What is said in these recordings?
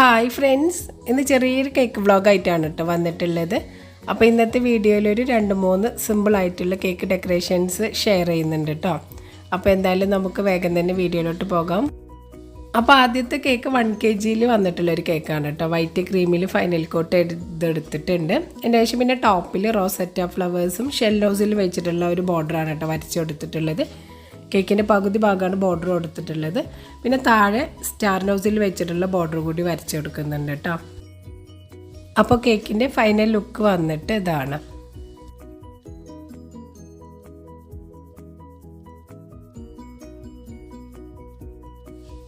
Hi friends ഇന്ന് ചെറിയൊരു cake വ്ളോഗായിട്ടാണ് കേട്ടോ വന്നിട്ടുള്ളത്. അപ്പോൾ ഇന്നത്തെ വീഡിയോയിൽ ഒരു രണ്ട് മൂന്ന് സിമ്പിളായിട്ടുള്ള കേക്ക് ഡെക്കറേഷൻസ് ഷെയർ ചെയ്യുന്നുണ്ട് കേട്ടോ അപ്പോൾ എന്തായാലും നമുക്ക് വേഗം തന്നെ വീഡിയോയിലോട്ട് പോകാം. അപ്പോൾ ആദ്യത്തെ കേക്ക് വൺ കെ ജിയിൽ വന്നിട്ടുള്ള ഒരു കേക്കാണ് കേട്ടോ വൈറ്റ് ക്രീമിൽ ഫൈനൽ കോട്ട് എടുത്തിട്ടുണ്ട് എന്റെ ശേഷം പിന്നെ ടോപ്പിൽ റോസറ്റ ഫ്ലവേഴ്സും ഷെൽ ഷെല്ലോസിൽ വെച്ചിട്ടുള്ള ഒരു ബോർഡറാണ് കേട്ടോ വരച്ചു കൊടുത്തിട്ടുള്ളത്. കേക്കിന്റെ പകുതി ഭാഗമാണ് ബോർഡർ കൊടുത്തിട്ടുള്ളത്. പിന്നെ താഴെ സ്റ്റാർ നൗസിൽ വെച്ചിട്ടുള്ള ബോർഡർ കൂടി വരച്ചു കൊടുക്കുന്നുണ്ട് കേട്ടോ അപ്പോൾ കേക്കിന്റെ ഫൈനൽ ലുക്ക് വന്നിട്ട് ഇതാണ്.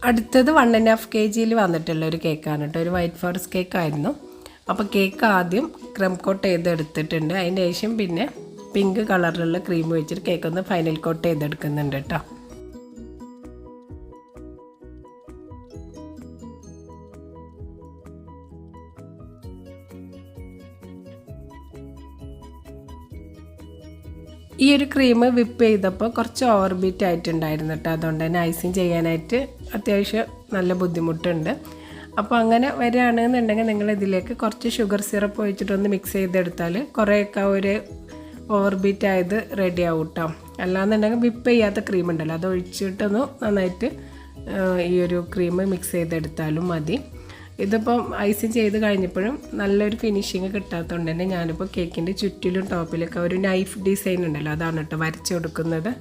അടുത്തത് വൺ ആൻഡ് ഹാഫ് കെ ജിയിൽ വന്നിട്ടുള്ള ഒരു കേക്കാണ് കേട്ടോ ഒരു വൈറ്റ് ഫോറസ്റ്റ് കേക്കായിരുന്നു അപ്പോൾ കേക്ക് ആദ്യം ക്രം കോട്ട് ചെയ്ത് എടുത്തിട്ടുണ്ട് അതിന്റെ ശേഷം പിന്നെ പിങ്ക് കളറിലുള്ള ക്രീം വെച്ചിട്ട് കേക്ക് ഒന്ന് ഫൈനൽ കോട്ട് ചെയ്തെടുക്കുന്നുണ്ട് കേട്ടോ ഈ ഒരു ക്രീം വിപ്പ് ചെയ്തപ്പോൾ കുറച്ച് ഓവർ ബീറ്റ് ആയിട്ടുണ്ടായിരുന്നു കേട്ടോ അതുകൊണ്ട് തന്നെ ഐസിങ് ചെയ്യാനായിട്ട് അത്യാവശ്യം നല്ല ബുദ്ധിമുട്ടുണ്ട്. അപ്പോൾ അങ്ങനെ വരികയാണെന്നുണ്ടെങ്കിൽ നിങ്ങൾ ഇതിലേക്ക് കുറച്ച് ഷുഗർ സിറപ്പ് ഒഴിച്ചിട്ടൊന്ന് മിക്സ് ചെയ്തെടുത്താൽ കുറേയൊക്കെ ഒരു ഓവർ ബീറ്റ് ആയത് റെഡി ആവും കേട്ടോ അല്ലാന്നുണ്ടെങ്കിൽ വിപ്പ് ചെയ്യാത്ത ക്രീം ഉണ്ടല്ലോ അത് ഒഴിച്ചിട്ടൊന്ന് നന്നായിട്ട് ഈ ഒരു ക്രീം മിക്സ് ചെയ്തെടുത്താലും മതി. ഇതിപ്പം ഐസിങ് ചെയ്ത് കഴിഞ്ഞപ്പോഴും നല്ലൊരു ഫിനിഷിങ് കിട്ടാത്തതുകൊണ്ട് തന്നെ ഞാനിപ്പോൾ കേക്കിന്റെ ചുറ്റിലും ടോപ്പിലൊക്കെ ഒരു നൈഫ് ഡിസൈൻ ഉണ്ടല്ലോ. അതാണ് കേട്ടോ വരച്ചു കൊടുക്കുന്നത്.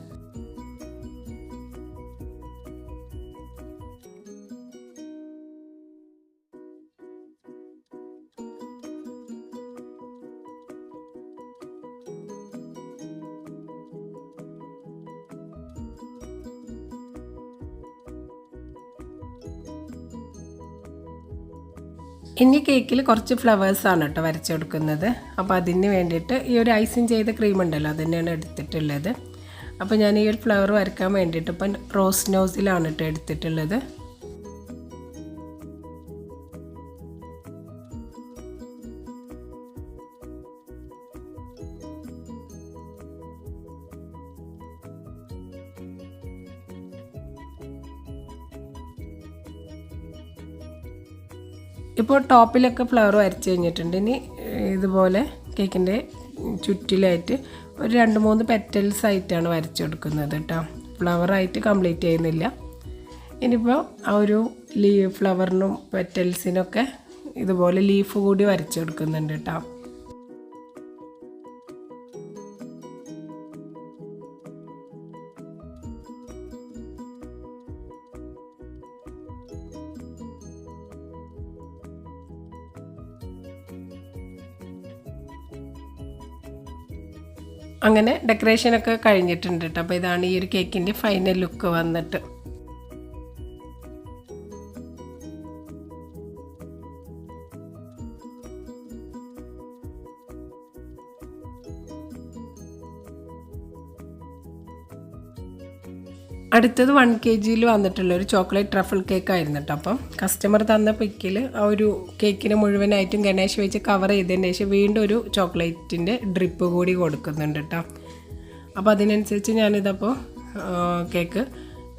ഇനി കേക്കിൽ കുറച്ച് ഫ്ലവേഴ്സാണ് കേട്ടോ വരച്ചു കൊടുക്കുന്നത് അപ്പോൾ അതിന് വേണ്ടിയിട്ട് ഈ ഒരു ഐസിങ് ചെയ്ത ക്രീം ഉണ്ടല്ലോ അത് എടുത്തിട്ടുള്ളത്. അപ്പോൾ ഞാൻ ഈ ഒരു ഫ്ലവർ വരയ്ക്കാൻ വേണ്ടിയിട്ട് ഇപ്പം റോസ് നോസിലാണ് കേട്ടോ എടുത്തിട്ടുള്ളത്. ഇപ്പോൾ ടോപ്പിലൊക്കെ ഫ്ലവർ വരച്ച് കഴിഞ്ഞിട്ടുണ്ട്. ഇനി ഇതുപോലെ കേക്കിന്റെ ചുറ്റിലായിട്ട് ഒരു രണ്ട് മൂന്ന് പെറ്റൽസ് ആയിട്ടാണ് വരച്ച് കൊടുക്കുന്നത് കേട്ടോ ഫ്ലവറായിട്ട് കംപ്ലീറ്റ് ചെയ്യുന്നില്ല. ഇനിയിപ്പോൾ ആ ഒരു ലീ ഫ്ലവറിനും പെറ്റൽസിനൊക്കെ ഇതുപോലെ ലീഫ് കൂടി വരച്ച് കൊടുക്കുന്നുണ്ട് കേട്ടോ അങ്ങനെ ഡെക്കറേഷനൊക്കെ കഴിഞ്ഞിട്ടുണ്ട് കേട്ടോ അപ്പോൾ ഇതാണ് ഈ ഒരു കേക്കിന്റെ ഫൈനൽ ലുക്ക് വന്നിട്ട്. അടുത്തത് വൺ കെ ജിയിൽ വന്നിട്ടുള്ള ഒരു ചോക്ലേറ്റ് ട്രഫിൾ കേക്ക് ആയിരുന്നു കേട്ടോ അപ്പം കസ്റ്റമർ തന്ന പിക്കിൽ ആ ഒരു കേക്കിന് മുഴുവനായിട്ടും ഗണേശ് വെച്ച് കവർ ചെയ്തതിന് ശേഷം വീണ്ടും ഒരു ചോക്ലേറ്റിന്റെ ഡ്രിപ്പ് കൂടി കൊടുക്കുന്നുണ്ട് കേട്ടോ അപ്പോൾ അതിനനുസരിച്ച് ഞാനിതപ്പോൾ കേക്ക്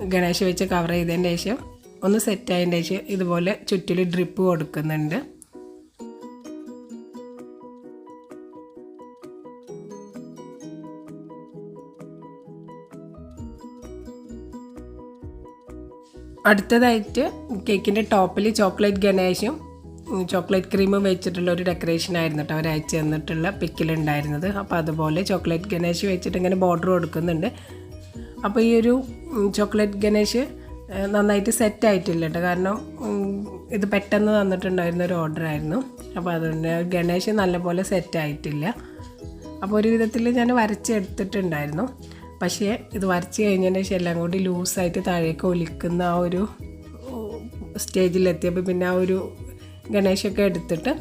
ഗണേശ് വെച്ച് കവർ ചെയ്തതിന് ശേഷം ഒന്ന് സെറ്റ് ആയതിന് ശേഷം ഇതുപോലെ ചുറ്റിൽ ഡ്രിപ്പ് കൊടുക്കുന്നുണ്ട്. അടുത്തതായിട്ട് കേക്കിന്റെ ടോപ്പിൽ ചോക്ലേറ്റ് ഗണേശും ചോക്ലേറ്റ് ക്രീമും വെച്ചിട്ടുള്ള ഒരു ഡെക്കറേഷൻ ആയിരുന്നു കേട്ടോ. അവർ അയച്ചു തന്നിട്ടുള്ള പിക്കിലുണ്ടായിരുന്നത് അപ്പോൾ അതുപോലെ ചോക്ലേറ്റ് ഗണേഷ് വെച്ചിട്ട് ഇങ്ങനെ ബോർഡർ കൊടുക്കുന്നുണ്ട്. അപ്പോൾ ഈ ഒരു ചോക്ലേറ്റ് ഗണേഷ് നന്നായിട്ട് സെറ്റ് ആയിട്ടില്ല കേട്ടോ. കാരണം ഇത് പെട്ടെന്ന് തന്നിട്ടുണ്ടായിരുന്ന ഒരു ഓർഡർ ആയിരുന്നു. അപ്പോൾ അതുകൊണ്ട് ഗണേഷ് നല്ലപോലെ സെറ്റ് ആയിട്ടില്ല. അപ്പോൾ ഒരു വിധത്തിൽ ഞാൻ വരച്ചെടുത്തിട്ടുണ്ടായിരുന്നു. പക്ഷേ ഇത് വരച്ച് കഴിഞ്ഞതിന് ശേഷം എല്ലാം കൂടി ലൂസായിട്ട് താഴേക്ക് ഒലിക്കുന്ന ആ ഒരു സ്റ്റേജിലെത്തിയപ്പോൾ പിന്നെ ആ ഒരു ഗണേശൊക്കെ എടുത്തിട്ട്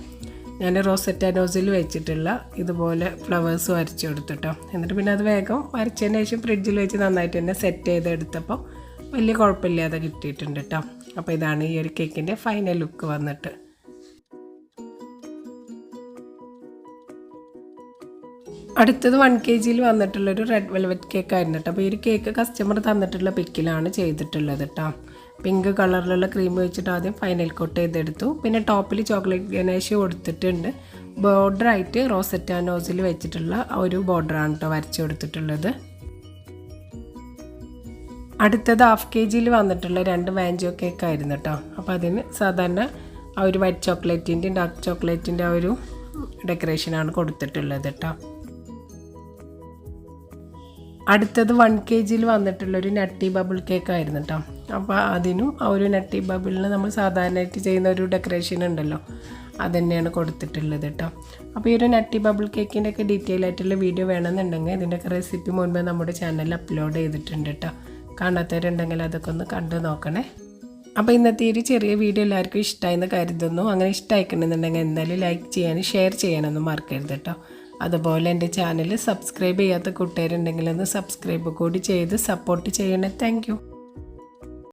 ഞാൻ റോസറ്റ നോസിൽ വെച്ചിട്ടുള്ള ഇതുപോലെ ഫ്ലവേഴ്സ് വരച്ചു കൊടുത്തിട്ടോ. എന്നിട്ട് പിന്നെ അത് വേഗം വരച്ചതിന് ശേഷം ഫ്രിഡ്ജിൽ വെച്ച് നന്നായിട്ട് തന്നെ സെറ്റ് ചെയ്തെടുത്തപ്പോൾ വലിയ കുഴപ്പമില്ലാതെ കിട്ടിയിട്ടുണ്ട് കേട്ടോ. അപ്പോൾ ഇതാണ് ഈ ഒരു കേക്കിന്റെ ഫൈനൽ ലുക്ക് വന്നിട്ട്. അടുത്തത് വൺ കെ ജിയിൽ വന്നിട്ടുള്ളൊരു റെഡ് വെൽവെറ്റ് കേക്ക് ആയിരുന്നു കേട്ടോ. അപ്പോൾ ഈ ഒരു കേക്ക് കസ്റ്റമർ തന്നിട്ടുള്ള പിക്കിലാണ് ചെയ്തിട്ടുള്ളത് കേട്ടോ. പിങ്ക് കളറിലുള്ള ക്രീം വെച്ചിട്ട് ആദ്യം ഫൈനൽ കോട്ട് ചെയ്തെടുത്തു. പിന്നെ ടോപ്പിൽ ചോക്ലേറ്റ് ഗണേഷ് കൊടുത്തിട്ടുണ്ട്. ബോർഡറായിട്ട് റോസറ്റ നോസിൽ വെച്ചിട്ടുള്ള ഒരു ബോർഡറാണ് കേട്ടോ വരച്ചു കൊടുത്തിട്ടുള്ളത്. അടുത്തത് ഹാഫ് കെ ജിയിൽ വന്നിട്ടുള്ള രണ്ട് വാഞ്ചോ കേക്ക് ആയിരുന്നു കേട്ടോ. അപ്പോൾ അതിന് സാധാരണ ആ ഒരു വൈറ്റ് ചോക്ലേറ്റിന്റെയും ഡാർക്ക് ചോക്ലേറ്റിന്റെ ആ ഒരു ഡെക്കറേഷനാണ് കൊടുത്തിട്ടുള്ളത് കേട്ടോ. അടുത്തത് വൺ കെ ജിയിൽ വന്നിട്ടുള്ളൊരു നട്ടി ബബിൾ കേക്ക് ആയിരുന്നു കേട്ടോ അപ്പോൾ അതിനും ആ ഒരു നട്ടി ബബിളിന് നമ്മൾ സാധാരണയായിട്ട് ചെയ്യുന്ന ഒരു ഡെക്കറേഷൻ ഉണ്ടല്ലോ. അത് തന്നെയാണ് കൊടുത്തിട്ടുള്ളത് കേട്ടോ അപ്പോൾ ഈ ഒരു നട്ടി ബബിൾ കേക്കിന്റെ ഒക്കെ ഡീറ്റെയിൽ ആയിട്ടുള്ള വീഡിയോ വേണമെന്നുണ്ടെങ്കിൽ ഇതിന്റെയൊക്കെ റെസിപ്പി മുൻപേ നമ്മുടെ ചാനലിൽ അപ്ലോഡ് ചെയ്തിട്ടുണ്ട് കേട്ടോ കാണാത്തവരുണ്ടെങ്കിൽ അതൊക്കെ ഒന്ന് കണ്ടു നോക്കണേ. അപ്പോൾ ഇന്നത്തെ ഒരു ചെറിയ വീഡിയോ എല്ലാവർക്കും ഇഷ്ടമായെന്ന് കരുതുന്നു. അങ്ങനെ ഇഷ്ടമായിക്കണമെന്നുണ്ടെങ്കിൽ എന്തായാലും ലൈക്ക് ചെയ്യാനും ഷെയർ ചെയ്യാനൊന്നും മറക്കരുത് കേട്ടോ അതുപോലെ എന്റെ ചാനൽ സബ്സ്ക്രൈബ് ചെയ്യാത്ത കൂട്ടുകാരുണ്ടെങ്കിൽ ഒന്ന് സബ്സ്ക്രൈബ് കൂടി ചെയ്ത് സപ്പോർട്ട് ചെയ്യണേ. താങ്ക്